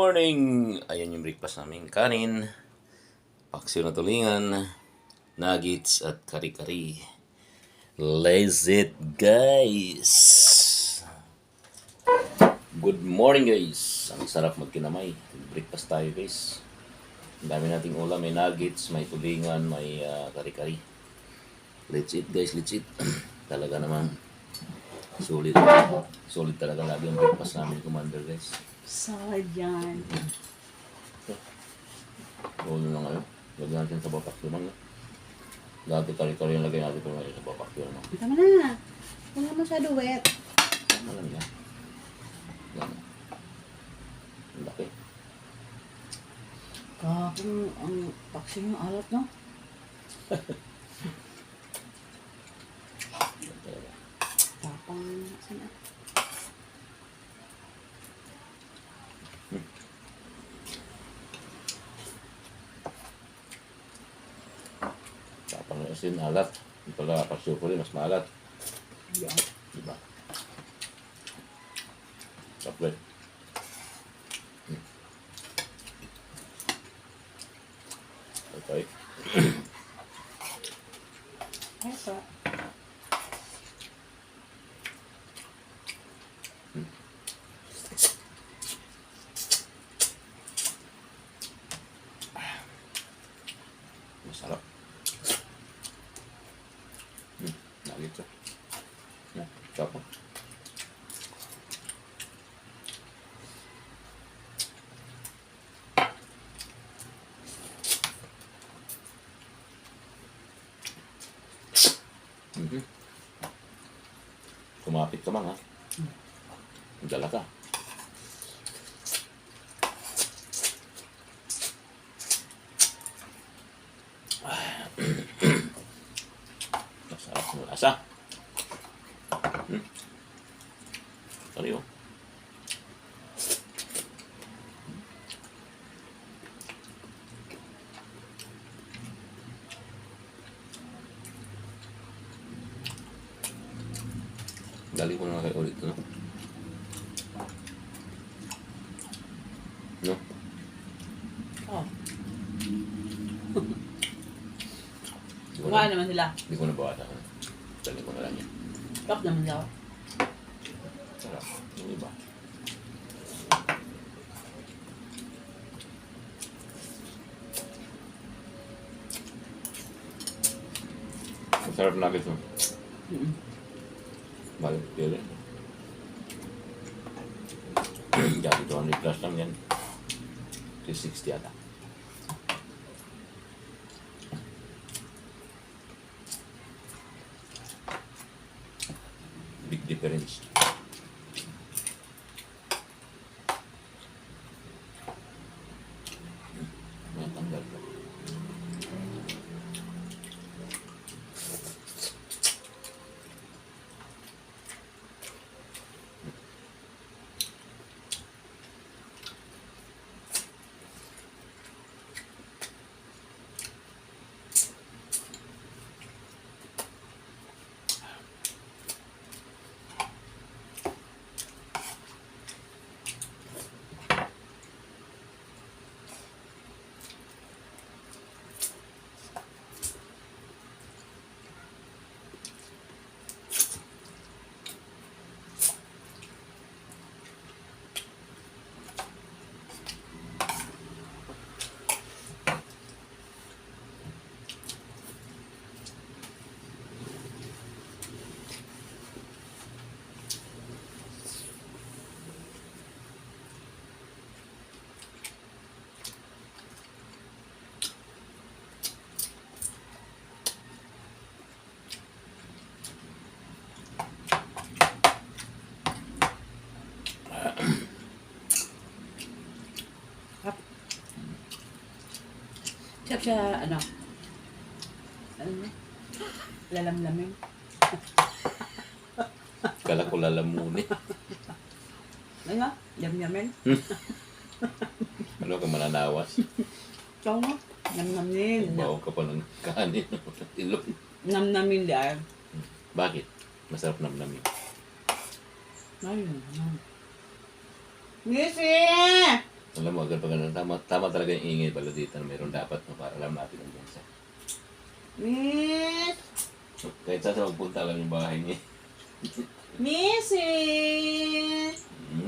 Morning! Ayan yung breakfast namin. Kanin, paksiw na tulingan, nuggets at kari-kari. Let's it, guys! Good morning, guys! Ang sarap magkinamay. Breakfast tayo, guys. Ang dami nating ulam. May nuggets, may tulingan, may ah, kari-kari. Let's eat, guys. Let's eat. Talaga naman. Solid. Solid talaga lagi ang breakfast namin, Commander, guys. Solid yan. Ulo na ngayon. Lagyan natin sa bapak. No? Dati kari-kari yung lagay natin ngayon sa bapak. No? Tama na. Wala masyado wet. Tama lang yan. Yan. Ang laki. Kapag ang paksi yung alat, no? Yan talaga. Tapang, sana. Tapang yung asin, alat. Ito pala pasyukuli, mas maalat. Yan. Diba? Chocolate. Hmm. Okay. Ay, sa. Masarap. Hmm, nugget siya. Yan, sarap. ah. Mhm. Kumapit ka man ha. Dala ka. Masarap ng lasa. Hmm. Sorry oh. Dali ko na kayo ulit, no? No? Oh. Ko na, naman sila. di ko na bawasan. Dali ko na lang yan. Top naman daw. Sarap. Yung iba. Masarap na ito. Mm-mm. Balik pili. Jadi 200 plus lang yan. 360 ata. Big difference. May tanggal ko. Siya siya, ano? Ano? Lalamlamin. Kala ko lalamunin. Ano? Yam-yamin. Ano ka mananawas? Ikaw mo? Namnamin. Bawa ka pa ng kanin. Ilong. Namnamin dahil. Bakit? Masarap namnamin. Ayun. Ngisi! Alam mo, agad pag ano, tama, tama talaga yung ingay pala dito na meron dapat no, para alam natin ang bansa. Miss! Kahit saan sa magpunta lang yung bahay niya. Mrs!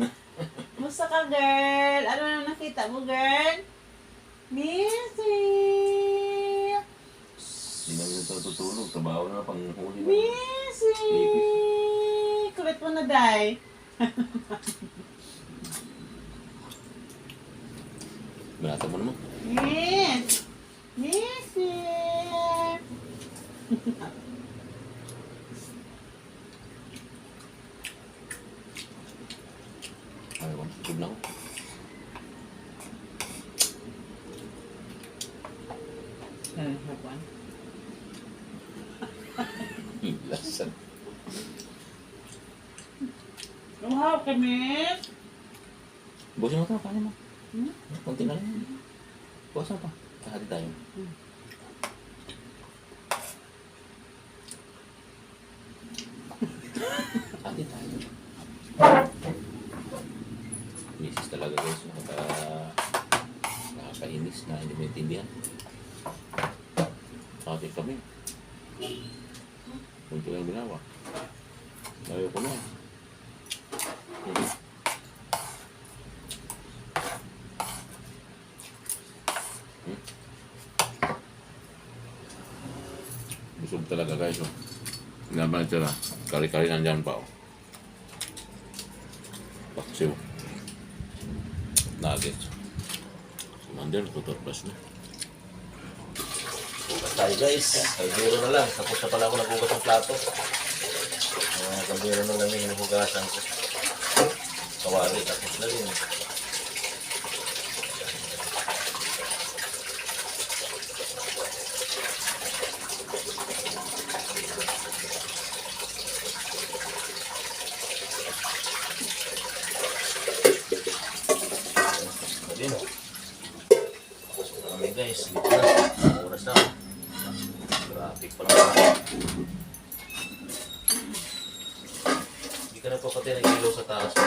Musta ka, girl? Ano na nakita mo, girl? Missy! Sino yung tutulog? Trabaho na pang huli na. Missy! Kulit mo na, Day. Binata mo naman. Miss! Missy! Ayaw ko, tutulog na ako. Ano, hapuan? Lasan. Wow, ka, Miss! Busin mo ito, kanin mo. Hmm? Kunti na lang. Buwasan pa. Kahati tayo. Hati tayo. Misis talaga guys. Nakaka... Nakakainis na hindi mo intindihan. Hati kami. Kunti lang ginawa. Ayaw ko na. Hmm. Busog talaga guys. Oh. Naman ito na. Kari-kari nandyan pa. Oh. Paksiw. Nuggets. Commander, tuturpas na. Bukas tayo guys. Kaldero na lang. Tapos na pala ako nagugas ng plato. Uh, kaldero na lang yung nagugasan ko. Kawali, tapos na rin. Ayun. Tapos Dito na. Oras na. Traffic pa lang. Hindi ka na pa pati nag-ilaw sa taas. Za!